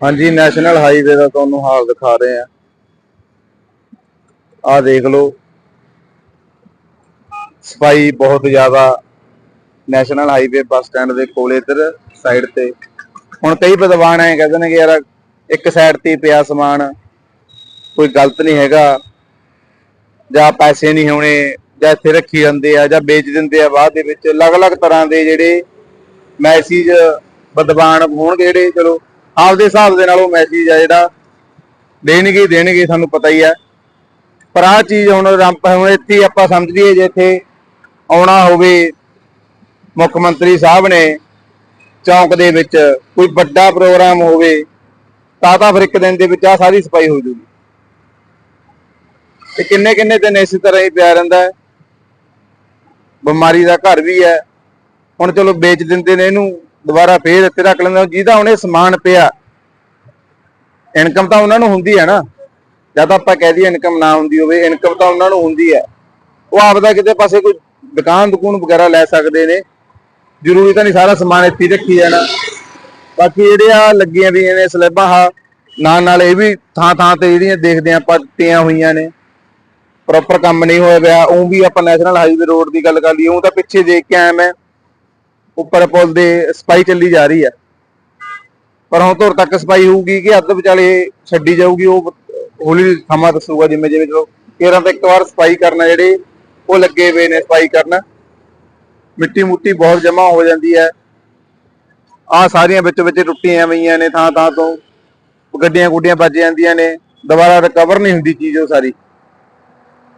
ਹਾਂਜੀ national highway ਦਾ ਤੁਹਾਨੂੰ ਹਾਲ ਦਿਖਾ ਰਹੇ ਆ ਆਹ ਦੇਖ ਲਓ। ਸਫ਼ਾਈ ਬਹੁਤ ਜ਼ਿਆਦਾ ਨੈਸ਼ਨਲ ਹਾਈਵੇ ਬੱਸ ਸਟੈਂਡ ਦੇ ਕੋਲ ਇੱਧਰ ਸਾਈਡ ਤੇ। ਹੁਣ ਕਈ ਵਿਦਵਾਨ ਐ ਕਹਿੰਦੇ ਨੇ ਕਿ ਯਾਰ, ਇੱਕ ਸਾਈਡ ਤੇ ਪਿਆ ਸਮਾਨ, ਕੋਈ ਗਲਤ ਨਹੀਂ ਹੈਗਾ। ਜਾਂ ਪੈਸੇ ਨਹੀਂ ਹੋਣੇ, ਜਾਂ ਇੱਥੇ ਰੱਖੀ ਜਾਂਦੇ ਆ, ਜਾਂ ਵੇਚ ਦਿੰਦੇ ਆ ਬਾਅਦ ਦੇ ਵਿੱਚ। ਅਲੱਗ-ਅਲੱਗ ਤਰ੍ਹਾਂ ਦੇ ਜਿਹੜੇ ਮੈਸੇਜ ਵਿਦਵਾਨ ਹੋਣਗੇ ਜਿਹੜੇ, ਚਲੋ ਆਪਦੇ ਹਿਸਾਬ ਦੇ ਨਾਲ ਉਹ ਮੈਸੇਜ ਆ ਜਿਹੜਾ, ਦੇਣਗੇ ਦੇਣਗੇ, ਸਾਨੂੰ ਪਤਾ ਹੀ ਆ। ਪਰ ਆਹ ਚੀਜ਼ ਹੁਣ ਰੰਪ ਹੁਣ ਇੱਥੇ ਆਪਾਂ ਸਮਝ ਲਈਏ ਜੇ ਇੱਥੇ ਆਉਣਾ ਹੋਵੇ, ਮੁੱਖ ਮੰਤਰੀ ਸਾਹਿਬ ਨੇ, ਚੌਂਕ ਦੇ ਵਿੱਚ ਕੋਈ ਵੱਡਾ ਪ੍ਰੋਗਰਾਮ ਹੋਵੇ, ਤਾਂ ਤਾਂ ਫਿਰ ਇੱਕ ਦਿਨ ਦੇ ਵਿੱਚ ਆ ਸਾਰੀ ਸਫ਼ਾਈ ਹੋ ਜੂਗੀ। ਤੇ ਕਿੰਨੇ ਕਿੰਨੇ ਦਿਨ ਇਸੇ ਤਰ੍ਹਾਂ ਹੀ ਪਿਆ ਰਹਿੰਦਾ ਹੈ। ਬਿਮਾਰੀ ਦਾ ਘਰ ਵੀ ਹੈ। ਹੁਣ ਚਲੋ ਵੇਚ ਦਿੰਦੇ ਨੇ ਇਹਨੂੰ ਦੁਬਾਰਾ ਫੇਰ ਇੱਥੇ ਰੱਖ ਲੈਂਦਾ ਜਿਹਦਾ ਹੁਣ ਇਹ ਸਮਾਨ ਪਿਆ। ਇਨਕਮ ਤਾਂ ਉਹਨਾਂ ਨੂੰ ਹੁੰਦੀ ਹੈ ਨਾ। ਜਦ ਆਪਾਂ ਕਹਿ ਦਈਏ ਇਨਕਮ ਨਾ ਹੁੰਦੀ ਹੋਵੇ, ਇਨਕਮ ਤਾਂ ਉਹਨਾਂ ਨੂੰ ਹੁੰਦੀ ਹੈ। ਉਹ ਆਪਦਾ ਕਿਤੇ ਪਾਸੇ ਕੋਈ ਦੁਕਾਨ ਦੁਕਾਨ ਵਗੈਰਾ ਲੈ ਸਕਦੇ ਨੇ। ਜ਼ਰੂਰੀ ਤਾਂ ਨਹੀਂ ਸਾਰਾ ਸਮਾਨ ਇੱਥੇ ਰੱਖੀ ਜਾਣਾ। ਬਾਕੀ ਜਿਹੜੇ ਆ ਲੱਗੀਆਂ ਵੀ ਨੇ ਸਲੈਬਾਂ ਆ ਨਾਲ ਨਾਲ ਇਹ ਵੀ ਥਾਂ ਥਾਂ ਤੇ ਜਿਹੜੀਆਂ ਦੇਖਦੇ ਆ ਆਪਾਂ ਹੋਈਆਂ ਨੇ। ਪ੍ਰੋਪਰ ਕੰਮ ਨਹੀਂ ਹੋਇਆ ਪਿਆ। ਉਹ ਵੀ ਆਪਾਂ ਨੈਸ਼ਨਲ ਹਾਈਵੇ ਰੋਡ ਦੀ ਗੱਲ ਕਰ ਲਈਏ ਉਹ ਤਾਂ ਪਿੱਛੇ ਦੇਖ ਕੇ ਆਇਆ ਮੈਂ। ਉੱਪਰ ਪੁਲ ਦੇ ਸਫ਼ਾਈ ਚੱਲੀ ਜਾ ਰਹੀ ਹੈ। ਪਰ ਹੁਣ ਤੁਰ ਤੱਕ ਸਫ਼ਾਈ ਹੋਊਗੀ ਕਿ ਅੱਧ ਵਿਚਾਲੇ ਛੱਡੀ ਜਾਊਗੀ, ਉਹ ਹੌਲੀ ਸਮਾਂ ਦੱਸੂਗਾ ਜਿਵੇਂ ਜਿਵੇਂ ਚਲੋ ਕੇਰਾਂ ਤਾਂ ਇੱਕ ਵਾਰ ਸਫ਼ਾਈ ਕਰਨਾ ਜਿਹੜੇ, ਉਹ ਲੱਗੇ ਹੋਏ ਨੇ ਸਫ਼ਾਈ ਕਰਨ। ਮਿੱਟੀ ਮੁੱਟੀ ਬਹੁਤ ਜਮਾ ਹੋ ਜਾਂਦੀ ਹੈ। ਆ ਸਾਰੀਆਂ ਵਿੱਚ ਵਿੱਚ ਟੁੱਟੀਆਂ ਪਈਆਂ ਨੇ ਥਾਂ ਥਾਂ ਤੋਂ। ਗੱਡੀਆਂ ਗੁੱਡੀਆਂ ਵੱਜ ਜਾਂਦੀਆਂ ਨੇ। ਦੁਬਾਰਾ ਰਿਕਵਰ ਨਹੀਂ ਹੁੰਦੀ ਚੀਜ਼ ਉਹ ਸਾਰੀ।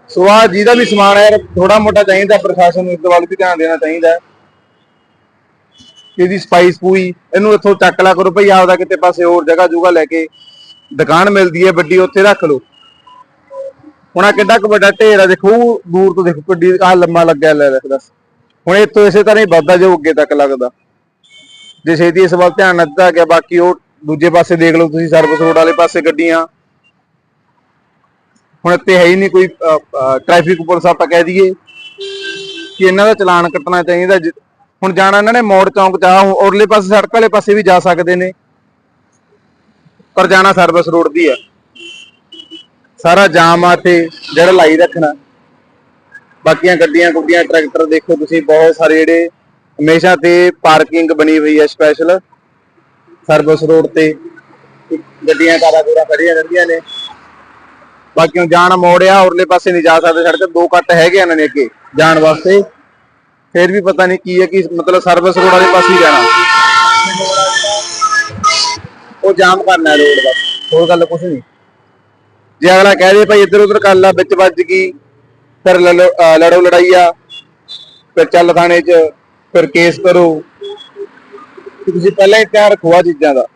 ਸੋ ਆ ਜਿਹਦਾ ਵੀ ਸਮਾਨ ਹੈ ਯਾਰ ਥੋੜਾ ਮੋਟਾ ਚਾਹੀਦਾ, ਪ੍ਰਸ਼ਾਸਨ ਨੂੰ ਇਸ ਵੱਲ ਵੀ ਧਿਆਨ ਦੇਣਾ ਚਾਹੀਦਾ। ਇਹਦੀ ਸਪਾਈ ਸਪੂਈ ਇਹਨੂੰ ਇੱਥੋਂ ਚੱਕ ਲਾ ਕਰੋ ਭਈ ਆਪਦਾ ਕਿਤੇ ਪਾਸੇ ਹੋਰ ਜਗ੍ਹਾ ਜੂਗਾ ਲੈ ਕੇ। ਦੁਕਾਨ ਮਿਲਦੀ ਹੈ ਵੱਡੀ, ਉੱਥੇ ਰੱਖ ਲਓ। ਹੁਣ ਆ ਕਿੱਡਾ ਕੁ ਵੱਡਾ ਢੇਰ ਆ, ਦੇਖੋ ਦੂਰ ਤੋਂ ਦੇਖੋ ਕਿੱਡੀ ਆ ਲੰਮਾ ਲੱਗਿਆ, ਲੈ ਦੇਖ ਦੱਸ। ਹੁਣ ਇੱਥੋਂ ਇਸੇ ਤਰ੍ਹਾਂ ਹੀ ਵੱਧਦਾ ਜੋ ਅੱਗੇ ਤੱਕ ਲੱਗਦਾ। ਜੇ ਛੇਤੀ ਇਸ ਵੱਲ ਧਿਆਨ ਨਾ ਦਿੱਤਾ ਗਿਆ, ਬਾਕੀ ਉਹ ਦੂਜੇ ਪਾਸੇ ਦੇਖ ਲਓ ਤੁਸੀਂ, ਸਰਵਿਸ ਰੋਡ ਵਾਲੇ ਪਾਸੇ ਗੱਡੀਆਂ। ਹੁਣ ਇੱਥੇ ਹੈ ਹੀ ਨਹੀਂ ਕੋਈ ਟ੍ਰੈਫਿਕ ਪੁਲਿਸ, ਆਪਾਂ ਕਹਿ ਦਈਏ। ਕਿ ਇਹਨਾਂ ਦਾ ਚਲਾਨ ਕੱਟਣਾ ਚਾਹੀਦਾ ਹੁਣ ਜਾਣਾ ਇਹਨਾਂ ਨੇ ਮੋੜ ਚੌਂਕ ਚ ਔਰਲੇ ਪਾਸੇ ਸੜਕ ਵਾਲੇ ਪਾਸੇ ਵੀ ਜਾ ਸਕਦੇ ਨੇ। ਪਰ ਜਾਣਾ ਸਰਵਿਸ ਰੋਡ ਦੀ ਆ। ਸਾਰਾ ਜਾਮ ਆ ਤੇ ਜਿਹੜਾ ਲਾਈ ਰੱਖਣਾ। ਬਾਕੀਆਂ ਗੱਡੀਆਂ ਗੁੱਡੀਆਂ, ਟਰੈਕਟਰ ਦੇਖੋ ਤੁਸੀਂ, ਬਹੁਤ ਸਾਰੇ ਜਿਹੜੇ ਹਮੇਸ਼ਾ ਤੇ ਪਾਰਕਿੰਗ ਬਣੀ ਹੋਈ ਹੈ ਸਪੈਸ਼ਲ ਸਰਵਿਸ ਰੋਡ ਤੇ ਗੱਡੀਆਂ ਕਾਰਾਂ ਕੂਰਾਂ ਖੜੀਆਂ ਰਹਿੰਦੀਆਂ ਨੇ। ਬਾਕੀ ਹੁਣ ਜਾਣ ਮੋੜਿਆ ਔਰਲੇ ਪਾਸੇ ਨਹੀਂ ਜਾ ਸਕਦੇ, ਸੜਕ ਦੋ ਕੱਟ ਹੈਗੇ ਇਹਨਾਂ ਨੇ ਅੱਗੇ ਜਾਣ ਵਾਸਤੇ। ਫਿਰ ਵੀ ਪਤਾ ਨਹੀਂ ਕੀ ਹੈ ਕਿ ਮਤਲਬ ਸਰਵਿਸ ਰੋਡ ਵਾਲੇ ਪਾਸੇ ਹੀ ਜਾਣਾ ਉਹ ਜਾਮ ਕਰਨਾ ਰੋਡ ਦਾ। ਹੋਰ ਗੱਲ ਕੁਝ ਨਹੀਂ। ਜੇ ਅਗਲਾ ਕਹਿ ਦੇ ਭਾਈ ਇੱਧਰ ਉੱਧਰ ਕਰ ਲਾ ਵਿੱਚ ਵੱਜ ਗਈ ਫਿਰ ਲੜੋ ਲੜਾਈ ਆ ਫਿਰ ਚੱਲ ਥਾਣੇ 'ਚ ਫਿਰ ਕੇਸ ਕਰੋ। ਕਿ ਤੁਸੀਂ ਪਹਿਲਾਂ ਹੀ ਤਿਆਰ ਰੱਖੋ ਆ ਚੀਜ਼ਾਂ ਦਾ।